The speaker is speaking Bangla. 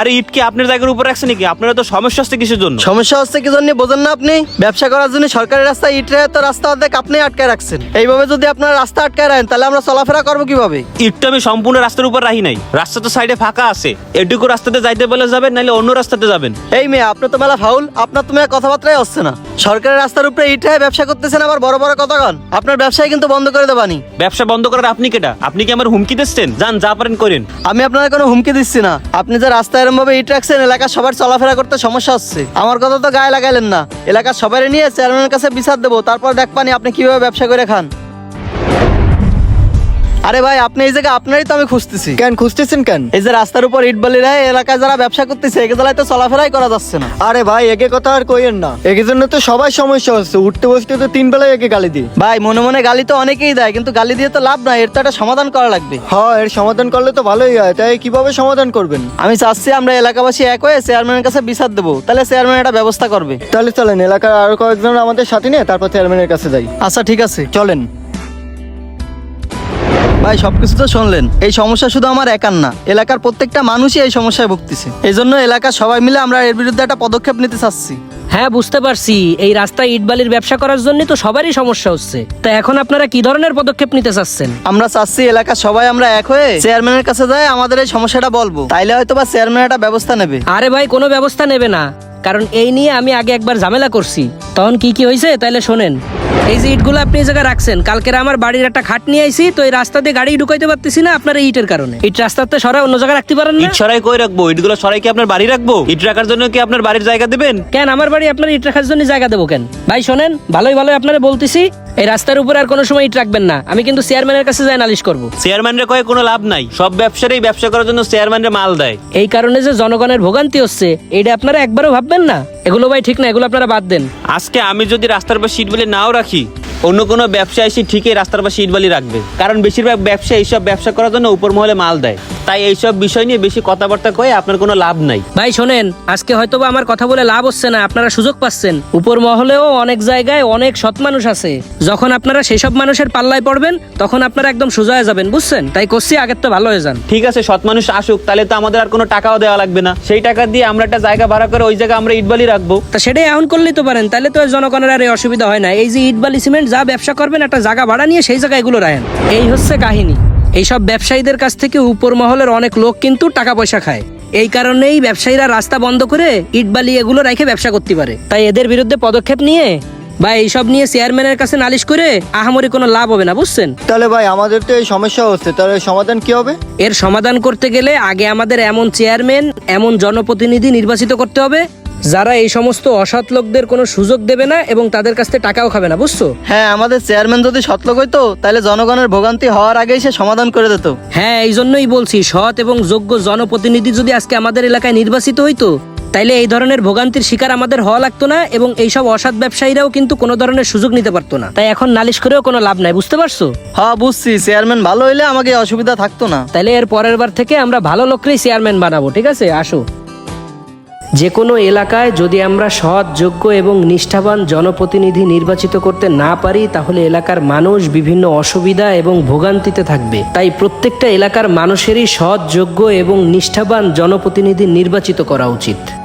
আরে ইট কি আপনার জায়গার উপর রাখছে নাকি? আপনারা তো সমস্যা হচ্ছে কিসের জন্য? সমস্যা হচ্ছে কি জন্য বোঝেন না আপনি? ব্যবসা করার জন্য সরকারি রাস্তায় ইট তো রাস্তা অর্ধেক আপনি আটকায় রাখছেন। এইভাবে যদি আপনার রাস্তা আটকায় রাখেন তাহলে আমরা চলাফেরা করব কীভাবে? ইটটা আমি সম্পূর্ণ রাস্তার উপর রাখি নাই। রাস্তা তো সাইডে ফাঁকা আছে। এটুকু রাস্তাতে যাইতে বলে যাবেন নাহলে অন্য রাস্তাতে যাবেন। এই মেয়ে আপনি তো মেলা ফাউল। আপনার তুমি কথাবার্তাই হচ্ছে না। সরকারের রাস্তার উপরে ইট রেখে ব্যবসা করতেছেন আবার বড় বড় কথা কন। আপনার ব্যবসায় কিন্তু বন্ধ করে দেবানি ব্যবসা বন্ধ করার আপনি কেটা আপনি কি আমার হুমকি দিচ্ছেন? যান যা পারেন করেন। আমি আপনার কোনো হুমকি দিচ্ছি না। আপনি যে রাস্তায় এরম ভাবে ইট রাখছেন এলাকা সবার চলাফেরা করতে সমস্যা হচ্ছে। আমার কথা তো গায়ে লাগাইলেন না। এলাকার সবাই নিয়ে চেয়ারম্যানের কাছে বিচার দেবো, তারপর দেখ পানি আপনি কীভাবে ব্যবসা করে খান। আরে ভাই আপনি এই জায়গায় আপনারই তো আমি খুঁজতেছি। কেন খুঁজতেছেন কেন? এই যে রাস্তার উপর ইট বালি রায় এলাকায় যারা ব্যবসা করতেছে একে জেলায় তো চলাফেরাই করা যাচ্ছে না। আরে ভাই একে কথা আর কইেন না। একে জন্য তো সবাই সমস্যা হচ্ছে। উঠতে বসতে তো তিন বেলায় একে গালি দিই। ভাই মনে মনে গালি তো অনেকেই দেয় কিন্তু গালি দিয়ে তো লাভ নাই এর তো একটা সমাধান করা লাগবে। হ্যাঁ এর সমাধান করলে তো ভালোই হয়। তাই কীভাবে সমাধান করবেন? আমি চাচ্ছি আমরা এলাকাবাসী এক হয়ে চেয়ারম্যানের কাছে বিচার দেবো। তাহলে চেয়ারম্যান এটা ব্যবস্থা করবে। তাহলে চলেন এলাকার আরও কয়েকজন আমাদের সাথে নিয়ে তারপর চেয়ারম্যানের কাছে যাই। আচ্ছা ঠিক আছে। চলেন। ভাই সবকিছু তো শুনলেন। এই সমস্যা শুধু আমার একার না এলাকার প্রত্যেকটা মানুষই এই সমস্যায় ভুগতেছে। এই জন্য এলাকার সবাই মিলে আমরা এর বিরুদ্ধে একটা পদক্ষেপ নিতে চাচ্ছি। হ্যাঁ বুঝতে পারছি। এই রাস্তায় ইটবালির ব্যবসা করার জন্য তো সবারই সমস্যা হচ্ছে। তা এখন আপনারা কি ধরনের পদক্ষেপ নিতে চাচ্ছেন? আমরা চাচ্ছি এলাকার সবাই আমরা এক হয়ে চেয়ারম্যানের কাছে যাই আমাদের এই সমস্যাটা বলব। তাইলে হয়তো বা চেয়ারম্যান একটা ব্যবস্থা নেবে। আরে ভাই কোনো ব্যবস্থা নেবে না। কারণ এই নিয়ে আমি আগে একবার ঝামেলা করছি। তখন কি কি হয়েছে তাইলে শোনেন। এই যে ইটগুলো আপনি এই জায়গায় রাখছেন কালকের আমার বাড়ির একটা খাট নিয়ে আইছি তো এই রাস্তা দিয়ে গাড়ি ঢুকাইতে পারতেছি না আপনার এই ইটের কারণে। ইট রাস্তাতে সরাই অন্য জায়গায় রাখতে পারেন না? ইট সরাই কই রাখব? ইটগুলো সরাই কি আপনার বাড়ি রাখব? ইট রাখার জন্য কি আপনার বাড়ির জায়গা দেবেন? কেন আমার বাড়ি আপনার ইট রাখার জন্য জায়গা দেবো কেন? ভাই শোনেন ভালোই ভালোই আপনারা বলতেছি এই রাস্তার উপরে আর কোনো সময় ইট রাখবেন না। আমি কিন্তু চেয়ারম্যানের কাছে যাই নালিশ করব। চেয়ারম্যানরে কয়ে কোনো লাভ নাই। সব ব্যবসারই ব্যবসা করার জন্য চেয়ারম্যানরে মাল দেয়। এই কারণে যে জনগণের ভোগান্তি হচ্ছে এটা আপনারা একবারও ভাববেন না? এগুলো ভাই ঠিক না এগুলো আপনারা বাদ দেন। আজকে আমি যদি রাস্তার পাশে ইট বালি নাও রাখি অন্য কোনো ব্যবসা এসে ঠিকই রাস্তার পাশে ইট বালি রাখবে। কারণ বেশিরভাগ ব্যবসা এইসব ব্যবসা করার জন্য উপর মহলে মাল দেয়। তাই এইসব বিষয় নিয়ে বেশি কথাবার্তা কয়ে আপনার কোনো লাভ নাই। ভাই শোনেন আজকে হয়তো বা আমার কথা বলে লাভ হচ্ছে না আপনারা সুযোগ পাচ্ছেন। উপর মহলেও অনেক জায়গায় অনেক সৎ মানুষ আছে। যখন আপনারা সেসব মানুষের পাল্লায় পড়বেন তখন আপনারা একদম সোজা হয়ে যাবেন বুঝছেন? তাই করছি আগের তো ভালো হয়ে যান। ঠিক আছে সৎ মানুষ আসুক তাহলে তো আমাদের আর কোনো টাকাও দেওয়া লাগবে না। সেই টাকা দিয়ে আমরা একটা জায়গা ভাড়া করে ওই জায়গা আমরা ইটবালি রাখব। তা সেটাই এখন করলেই তো পারেন তাহলে তো জনগণের আর এই অসুবিধা হয় না। এই যে ইটবালি সিমেন্ট যা ব্যবসা করবেন একটা জায়গা ভাড়া নিয়ে সেই জায়গায় এগুলো রাখেন। এই হচ্ছে কাহিনী। এইসব ব্যবসায়ীদের কাছ থেকে উপর মহলের অনেক লোক কিন্তু টাকা পয়সা খায়। এই কারণেই ব্যবসায়ীরা রাস্তা বন্ধ করে ইট বালি এগুলো রেখে ব্যবসা করতে পারে। তাই এদের বিরুদ্ধে পদক্ষেপ নিয়ে বা এইসব নিয়ে চেয়ারম্যানের কাছে নালিশ করে আহামরি কোনো লাভ হবে না বুঝছেন? তাহলে ভাই আমাদের তো এই সমস্যা হচ্ছে। তাহলে সমাধান কি হবে? এর সমাধান করতে গেলে আগে আমাদের এমন চেয়ারম্যান এমন জনপ্রতিনিধি নির্বাচিত করতে হবে। যারা এই সমস্ত অসৎ লোকদের কোনো সুযোগ দেবে না এবং তাদের কাছ থেকে টাকাও খাবে না বুঝছ? হ্যাঁ আমাদের চেয়ারম্যান যদি সতলোক হইতো তাহলে জনগণের ভোগান্তি হওয়ার আগেই সে সমাধান করে দিত। হ্যাঁ এই জন্যই বলছি সৎ এবং যোগ্য জনপ্রতিনিধি যদি আজকে আমাদের এলাকায় নির্বাচিত হইতো তাইলে এই ধরনের ভোগান্তির শিকার আমাদের হওয়া লাগতো না এবং এইসব অসৎ ব্যবসায়ীরাও কিন্তু কোনো ধরনের সুযোগ নিতে পারতো না। তাই এখন নালিশ করেও কোনো লাভ নাই বুঝতে পারছ? হ্যাঁ বুঝছি চেয়ারম্যান ভালো হইলে আমাকে অসুবিধা থাকতো না। তাইলে এর পরের বার থেকে আমরা ভালো লোককেই চেয়ারম্যান বানাবো ঠিক আছে? আসো। যে কোনো এলাকায় যদি আমরা সৎ, যোগ্য এবং নিষ্ঠাবান জনপ্রতিনিধি নির্বাচিত করতে না পারি, তাহলে এলাকার মানুষ বিভিন্ন অসুবিধা এবং ভোগান্তিতে থাকবে। তাই প্রত্যেকটা এলাকার মানুষেরই সৎ, যোগ্য এবং নিষ্ঠাবান জনপ্রতিনিধি নির্বাচিত করা উচিত।